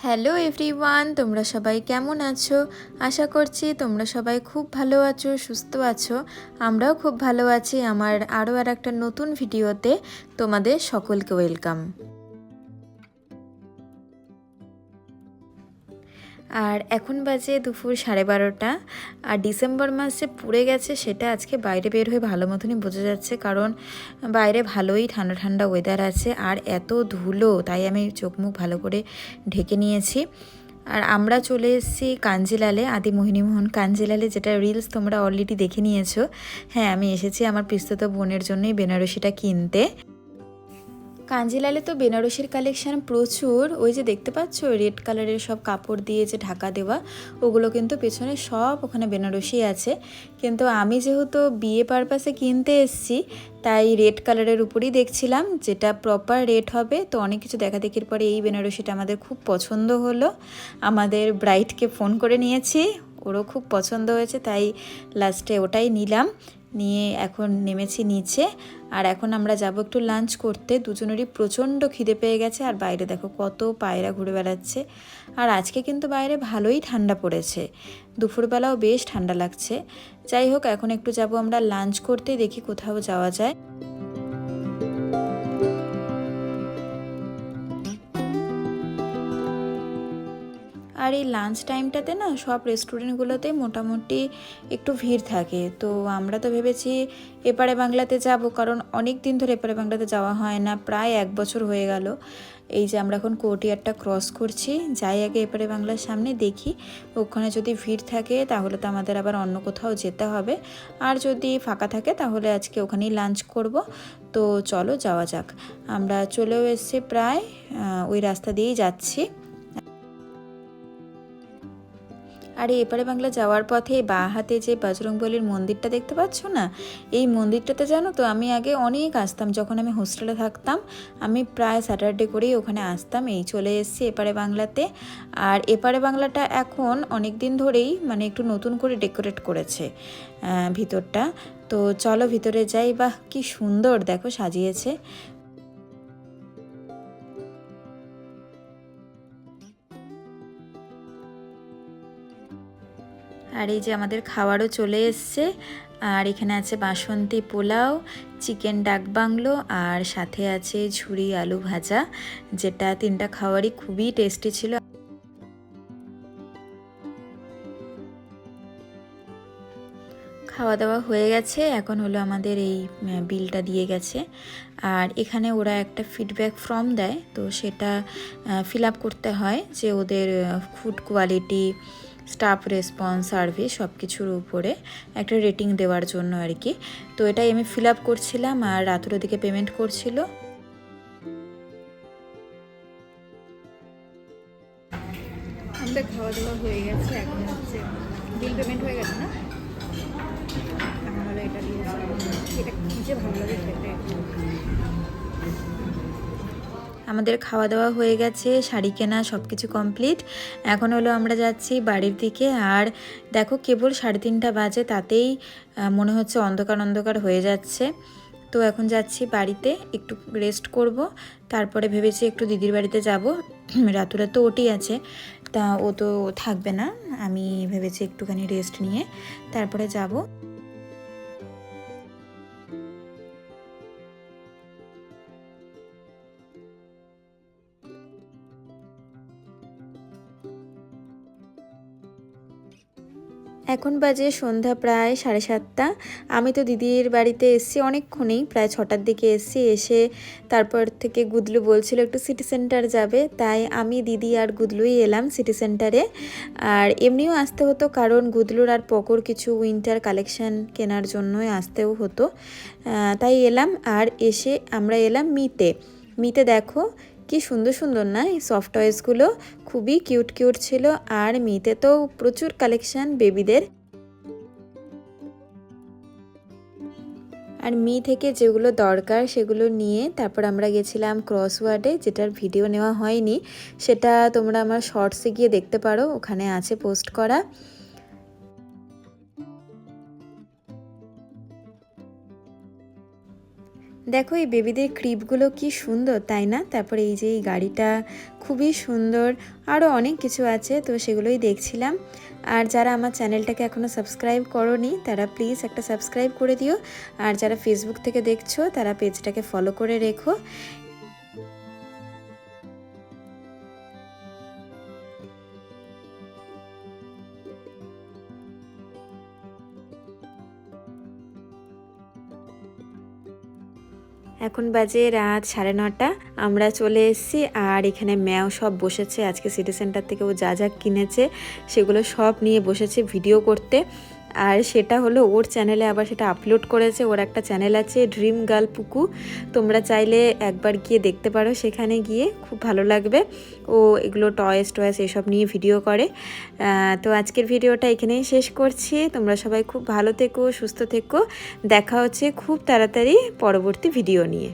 Hello everyone, তোমরা সবাই কেমন আছো? আশা করছি তোমরা সবাই খুব ভালো আছো, সুস্থ আছো। আমরাও খুব ভালো আছি। আমার আরও আর একটা নতুন ভিডিওতে তোমাদের সকলকে ওয়েলকাম। আর এখন বাজে দুপুর সাড়ে বারোটা। আর ডিসেম্বর মাস যে পুড়ে গেছে, সেটা আজকে বাইরে বের হয়ে ভালো মতনই বোঝা যাচ্ছে। কারণ বাইরে ভালোই ঠান্ডা ঠান্ডা ওয়েদার আছে, আর এত ধুলো, তাই আমি চোখ মুখ ভালো করে ঢেকে নিয়েছি। আর আমরা চলে এসেছি কাঞ্জিলালে, আদি মোহিনীমোহন কাঞ্জিলালে, যেটা রিলস তোমরা অলরেডি দেখে নিয়েছো। হ্যাঁ আমি এসেছি আমার পিস্তত বোনের জন্যই বেনারসিটা কিনতে। কাঞ্জিলালে তো বেনারসির কালেকশান প্রচুর। ওই যে দেখতে পাচ্ছ, রেড কালারের সব কাপড় দিয়ে যে ঢাকা দেওয়া, ওগুলো কিন্তু পেছনে সব ওখানে বেনারসি আছে। কিন্তু আমি যেহেতু বিয়ে পারপাসে কিনতে এসছি, তাই রেড কালারের উপরই দেখছিলাম, যেটা প্রপার রেট হবে। তো অনেক কিছু দেখা দেখির পরে এই বেনারসিটা আমাদের খুব পছন্দ হলো। আমাদের ব্রাইটকে ফোন করে নিয়েছি, ওরও খুব পছন্দ হয়েছে, তাই লাস্টে ওটাই নিলাম। নিয়ে এখন নেমেছি নিচে। আর এখন আমরা যাব একটু লাঞ্চ করতে। দুজনেরই প্রচণ্ড খিদে পেয়ে গেছে। আর বাইরে দেখো কত পায়রা ঘুরে বেড়াচ্ছে। আর আজকে কিন্তু বাইরে ভালোই ঠান্ডা পড়েছে। দুপুরবেলাও বেশ ঠান্ডা লাগছে। যাই হোক, এখন একটু যাব আমরা লাঞ্চ করতে। দেখি কোথাও যাওয়া যায়। আর এই লাঞ্চ টাইমটাতে না সব রেস্টুরেন্টগুলোতে মোটামুটি একটু ভিড় থাকে। তো আমরা তো ভেবেছি এপারে বাংলাতে যাব, কারণ অনেক দিন ধরে এপারে বাংলাতে যাওয়া হয় না, প্রায় এক বছর হয়ে গেল। এই যে আমরা এখন কোর্টিয়ারটা ক্রস করছি, যাই আগে এপারে বাংলার সামনে দেখি, ওখানে যদি ভিড় থাকে তাহলে তো আমাদের আবার অন্য কোথাও যেতে হবে। আর যদি ফাঁকা থাকে তাহলে আজকে ওখানেই লাঞ্চ করব। তো চলো যাওয়া যাক। আমরা চলেও এসছি প্রায় ওই রাস্তা দিয়েই যাচ্ছি। আর, এপারে বাংলা যাওয়ার পথে বা হাতে যে বজরংবলির মন্দিরটা দেখতে পাচ্ছ না? এই মন্দিরটাতে জানো তো, আমি আগে অনেক আসতাম। যখন আমি হোস্টেলে থাকতাম, আমি প্রায় স্যাটারডে করেই ওখানে আসতাম। এই চলে এসেছি এপারে বাংলাতে। আর এপারে বাংলাটা এখন অনেক দিন ধরেই মানে একটু নতুন করে ডেকোরেট করেছে ভিতরটা। তো চলো ভিতরে যাই। বাহ, কি সুন্দর। দেখো, সাজিয়েছে। আর এই যে আমাদের খাওয়ারও চলে এসছে। আর এখানে আছে বাসন্তী পোলাও, চিকেন ডাক বাংলো, আর সাথে আছে ঝুড়ি আলু ভাজা, যেটা তিনটা খাওয়ারই খুবই টেস্টি ছিল। খাওয়া দাওয়া হয়ে গেছে, এখন হলো আমাদের এই বিলটা দিয়ে গেছে। আর এখানে ওরা একটা ফিডব্যাক ফর্ম দেয়, তো সেটা ফিল আপ করতে হয় যে ওদের food quality staff response service সব কিছুর উপরে একটা রেটিং দেওয়ার জন্য আর কি। তো এটাই আমি ফিল আপ করছিলাম আর রাতুর দিকে পেমেন্ট করছিল। আমাদের খাওয়া দাওয়া হয়ে গেছে, এখন হচ্ছে বিল পেমেন্ট হয়ে গেছে না? এটা দিয়ে ভালো লাগে খেতে। আমাদের খাওয়া দাওয়া হয়ে গেছে, শাড়ি কেনা সব কিছু কমপ্লিট এখন হলো আমরা যাচ্ছি বাড়ির দিকে আর দেখো কেবল সাড়ে তিনটা বাজে, তাতেই মনে হচ্ছে অন্ধকার অন্ধকার হয়ে যাচ্ছে। তো এখন যাচ্ছি বাড়িতে, একটু রেস্ট করব। তারপরে ভেবেছি একটু দিদির বাড়িতে যাব। রাতুরা তো ওটি আছে, তা ও তো থাকবে না। আমি ভেবেছি একটুখানি রেস্ট নিয়ে তারপরে যাব। এখন বাজে সন্ধ্যা প্রায় সাড়ে সাতটা। আমি তো দিদির বাড়িতে এসছি অনেকক্ষণেই, প্রায় ছটার দিকে এসছি, এসে তারপর থেকে গুদলু বলছিল একটু সিটি সেন্টার যাবে। তাই আমি, দিদি আর গুদলুই এলাম সিটি সেন্টারে আর এমনিও আসতে হতো, কারণ গুদলুর আর পকর কিছু উইন্টার কালেকশন কেনার জন্যই আসতেও হতো। তাই এলাম, আর এসে আমরা এলাম মিতে। মিতে দেখো কি সুন্দর সুন্দর না? এই সফট টয়েসগুলো খুবই কিউট কিউট ছিল। আর মিতে তো প্রচুর কালেকশান বেবিদের আর মি থেকে যেগুলো দরকার সেগুলো নিয়ে তারপর আমরা গেছিলাম ক্রসওয়ার্ডে যেটার ভিডিও নেওয়া হয়নি। সেটা তোমরা আমার শর্টসে গিয়ে দেখতে পারো, ওখানে আছে পোস্ট করা। দেখো এই বেবিদের ক্রিপগুলো কি সুন্দর, তাই না? তারপরে এই যে এই গাড়িটা খুবই সুন্দর আরও অনেক কিছু আছে, তো সেগুলোই দেখছিলাম। আর যারা আমার চ্যানেলটাকে এখনও সাবস্ক্রাইব করনি, তারা প্লিজ একটা সাবস্ক্রাইব করে দিও। আর যারা ফেসবুক থেকে দেখছ, তারা পেজটাকে ফলো করে রেখো। এখন বাজে রাত সাড়ে নটা, আমরা চলে এসেছি আর এখানে ম্যাও সব বসেছে। আজকে সিটি সেন্টার থেকে ও যা যা কিনেছে, সেগুলো সব নিয়ে বসেছে ভিডিও করতে। আর সেটা হলো ওর চ্যানেলে আবার সেটা আপলোড করেছে, ওর একটা চ্যানেল আছে ড্রিম গার্ল পুকু তোমরা চাইলে একবার গিয়ে দেখতে পারো সেখানে গিয়ে, খুব ভালো লাগবে। ও এগুলো টয়েস টয়েস এসব নিয়ে ভিডিও করে। তো আজকের ভিডিওটা এখানেই শেষ করছি। তোমরা সবাই খুব ভালো থেকো, সুস্থ থেকো। দেখা হচ্ছে খুব তাড়াতাড়ি পরবর্তী ভিডিও নিয়ে।